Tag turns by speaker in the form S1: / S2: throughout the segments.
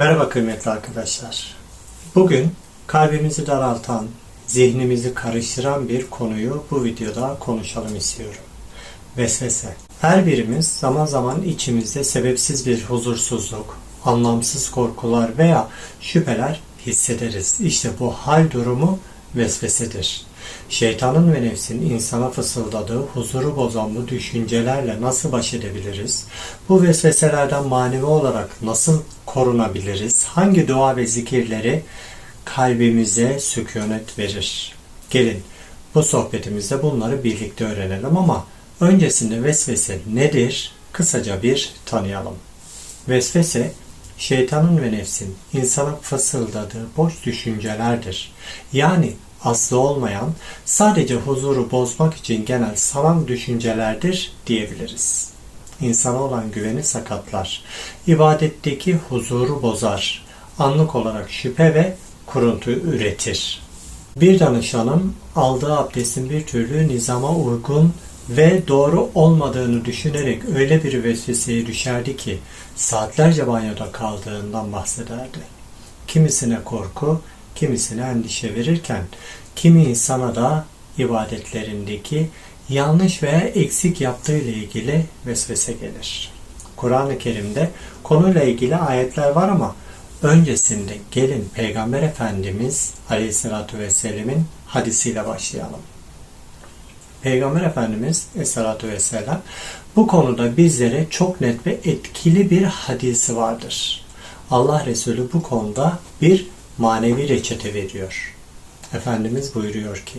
S1: Merhaba kıymetli arkadaşlar. Bugün kalbimizi daraltan, zihnimizi karıştıran bir konuyu bu videoda konuşalım istiyorum. Vesvese. Her birimiz zaman zaman içimizde sebepsiz bir huzursuzluk, anlamsız korkular veya şüpheler hissederiz. İşte bu hal durumu vesvesedir. Şeytanın ve nefsin insana fısıldadığı huzuru bozan bu düşüncelerle nasıl baş edebiliriz? Bu vesveselerden manevi olarak nasıl korunabiliriz? Hangi dua ve zikirleri kalbimize sükunet verir? Gelin bu sohbetimizde bunları birlikte öğrenelim ama öncesinde vesvese nedir? Kısaca bir tanıyalım. Vesvese şeytanın ve nefsin insana fısıldadığı boş düşüncelerdir. Yani aslı olmayan, sadece huzuru bozmak için genel salan düşüncelerdir diyebiliriz. İnsana olan güveni sakatlar. İbadetteki huzuru bozar. Anlık olarak şüphe ve kuruntu üretir. Bir danışanım aldığı abdestin bir türlü nizama uygun ve doğru olmadığını düşünerek öyle bir vesveseye düşerdi ki saatlerce banyoda kaldığından bahsederdi. Kimisine korku, kimisine endişe verirken kimi insana da ibadetlerindeki yanlış veya eksik yaptığı ile ilgili vesvese gelir. Kur'an-ı Kerim'de konuyla ilgili ayetler var ama öncesinde gelin Peygamber Efendimiz Aleyhisselatü Vesselam'ın hadisiyle başlayalım. Peygamber Efendimiz Aleyhisselatü Vesselam bu konuda bizlere çok net ve etkili bir hadisi vardır. Allah Resulü bu konuda bir manevi reçete veriyor. Efendimiz buyuruyor ki,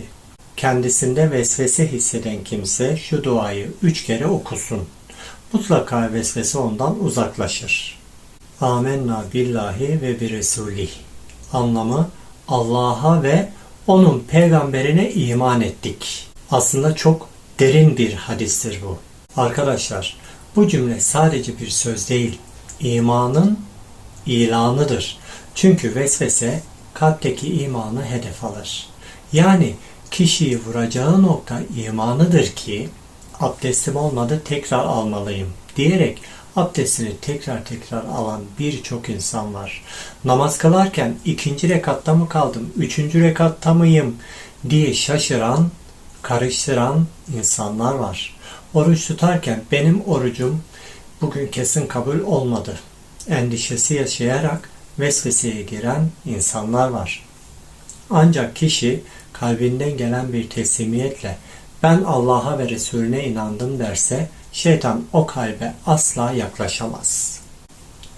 S1: kendisinde vesvese hisseden kimse şu duayı üç kere okusun. Mutlaka vesvese ondan uzaklaşır. Amenna billahi ve bir resulih. Anlamı Allah'a ve onun peygamberine iman ettik. Aslında çok derin bir hadistir bu. Arkadaşlar bu cümle sadece bir söz değil, imanın ilanıdır. Çünkü vesvese kalpteki imanı hedef alır. Yani kişiyi vuracağı nokta imanıdır ki abdestim olmadı tekrar almalıyım diyerek abdestini tekrar tekrar alan birçok insan var. Namaz kılarken ikinci rekatta mı kaldım, üçüncü rekatta mıyım diye şaşıran, karıştıran insanlar var. Oruç tutarken benim orucum bugün kesin kabul olmadı. Endişesi yaşayarak vesveseye giren insanlar var. Ancak kişi kalbinden gelen bir teslimiyetle ben Allah'a ve Resulüne inandım derse şeytan o kalbe asla yaklaşamaz.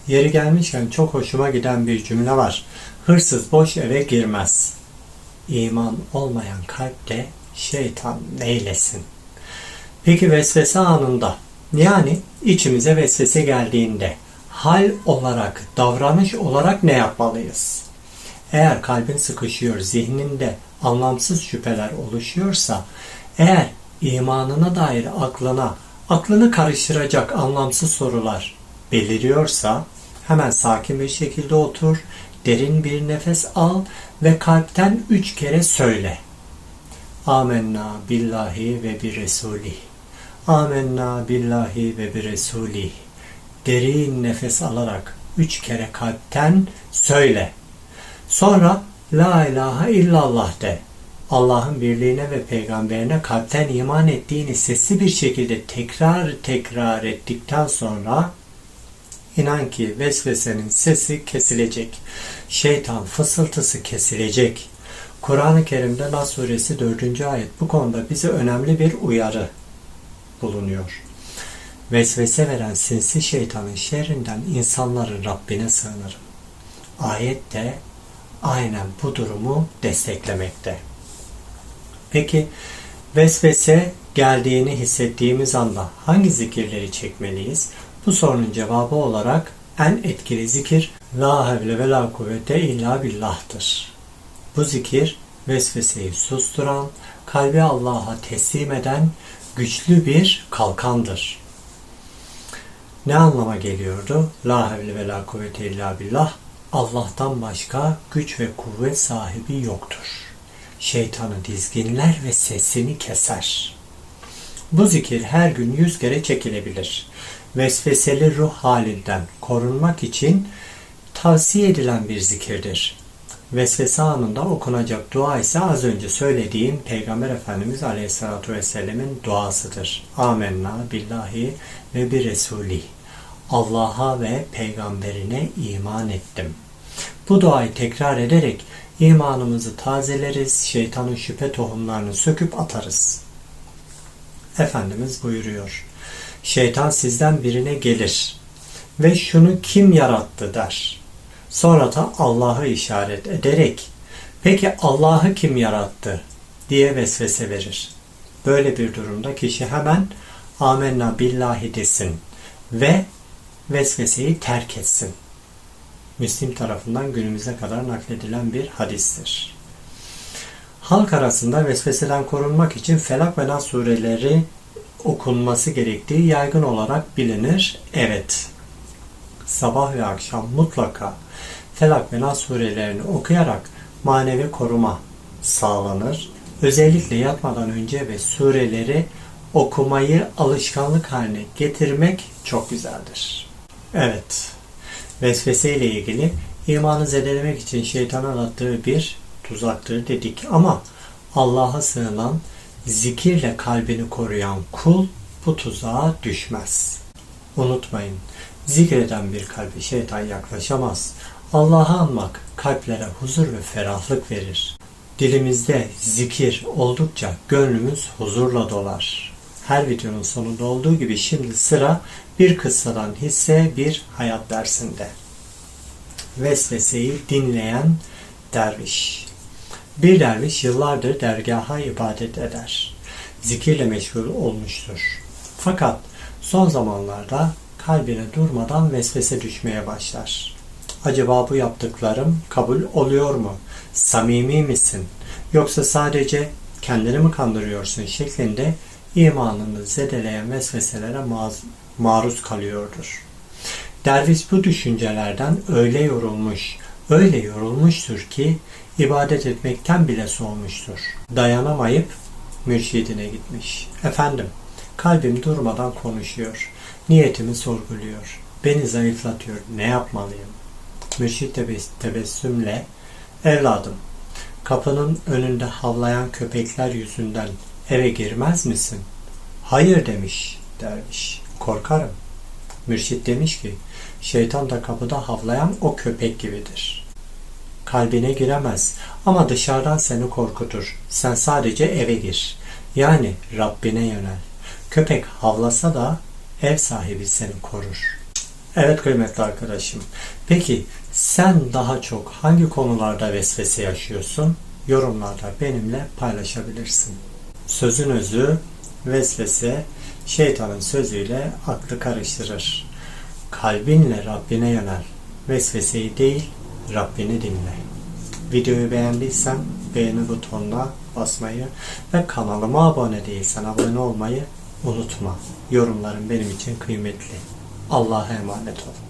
S1: Yeri gelmişken çok hoşuma giden bir cümle var. Hırsız boş eve girmez. İman olmayan kalpte şeytan neylesin? Peki vesvese anında yani içimize vesvese geldiğinde hal olarak, davranış olarak ne yapmalıyız? Eğer kalbin sıkışıyor, zihninde anlamsız şüpheler oluşuyorsa, eğer imanına dair aklına, aklını karıştıracak anlamsız sorular beliriyorsa, hemen sakin bir şekilde otur, derin bir nefes al ve kalpten üç kere söyle. Amenna billahi ve bir resulih. Amenna billahi ve bir resulih derin nefes alarak üç kere kalpten söyle. Sonra La ilahe illallah de. Allah'ın birliğine ve peygamberine kalpten iman ettiğini sesli bir şekilde tekrar tekrar ettikten sonra inan ki vesvesenin sesi kesilecek. Şeytan fısıltısı kesilecek. Kur'an-ı Kerim'de Nas suresi 4. ayet bu konuda bize önemli bir uyarı bulunuyor vesvese veren sinsi şeytanın şerrinden insanların Rabbine sığınırım. Ayet de aynen bu durumu desteklemekte. Peki vesvese geldiğini hissettiğimiz anda hangi zikirleri çekmeliyiz? Bu sorunun cevabı olarak en etkili zikir La havle ve la kuvvete illa billah'tır. Bu zikir vesveseyi susturan, kalbi Allah'a teslim eden güçlü bir kalkandır. Ne anlama geliyordu? La havle ve la kuvvete illa billah. Allah'tan başka güç ve kuvvet sahibi yoktur. Şeytanı dizginler ve sesini keser. Bu zikir her gün yüz kere çekilebilir. Vesveseli ruh halinden korunmak için tavsiye edilen bir zikirdir. Vesvese anında okunacak dua ise az önce söylediğim Peygamber Efendimiz Aleyhisselatü Vesselam'ın duasıdır. Amenna billahi ve bir resuli. Allah'a ve peygamberine iman ettim. Bu duayı tekrar ederek imanımızı tazeleriz, şeytanın şüphe tohumlarını söküp atarız. Efendimiz buyuruyor. Şeytan sizden birine gelir ve şunu kim yarattı der. Sonra da Allah'ı işaret ederek peki Allah'ı kim yarattı diye vesvese verir. Böyle bir durumda kişi hemen amenna billahi desin ve vesveseyi terk etsin. Müslim tarafından günümüze kadar nakledilen bir hadistir. Halk arasında vesveseden korunmak için Felak ve Nas sureleri okunması gerektiği yaygın olarak bilinir. Evet, sabah ve akşam mutlaka Felak ve Nas surelerini okuyarak manevi koruma sağlanır. Özellikle yatmadan önce ve sureleri okumayı alışkanlık haline getirmek çok güzeldir. Evet, vesvese ile ilgili imanı zedelemek için şeytanın attığı bir tuzaktır dedik ama Allah'a sığınan zikirle kalbini koruyan kul bu tuzağa düşmez. Unutmayın, zikreden bir kalbe şeytan yaklaşamaz. Allah'ı anmak kalplere huzur ve ferahlık verir. Dilimizde zikir oldukça gönlümüz huzurla dolar. Her videonun sonunda olduğu gibi şimdi sıra bir kıssadan hisse bir hayat dersinde. Vesveseyi dinleyen derviş. Bir derviş yıllardır dergaha ibadet eder. Zikirle meşgul olmuştur. Fakat son zamanlarda kalbine durmadan vesvese düşmeye başlar. Acaba bu yaptıklarım kabul oluyor mu? Samimi misin? Yoksa sadece kendini mi kandırıyorsun şeklinde imanını zedeleyen vesveselere maruz kalıyordur. Derviş bu düşüncelerden öyle yorulmuş, öyle yorulmuştur ki ibadet etmekten bile soğumuştur. Dayanamayıp mürşidine gitmiş. Efendim, kalbim durmadan konuşuyor. Niyetimi sorguluyor. Beni zayıflatıyor. Ne yapmalıyım? Mürşit tebessümle, evladım, kapının önünde havlayan köpekler yüzünden eve girmez misin? Hayır demiş derviş. Korkarım. Mürşit demiş ki, şeytan da kapıda havlayan o köpek gibidir. Kalbine giremez ama dışarıdan seni korkutur. Sen sadece eve gir. Yani Rabbine yönel. Köpek havlasa da ev sahibi seni korur. Evet kıymetli arkadaşım. Peki sen daha çok hangi konularda vesvese yaşıyorsun? Yorumlarda benimle paylaşabilirsin. Sözün özü vesvese şeytanın sözüyle aklı karıştırır. Kalbinle Rabbine yönel. Vesveseyi değil Rabbini dinle. Videoyu beğendiysen beğeni butonuna basmayı ve kanalıma abone değilsen abone olmayı unutma. Yorumların benim için kıymetli. Allah'a emanet olun.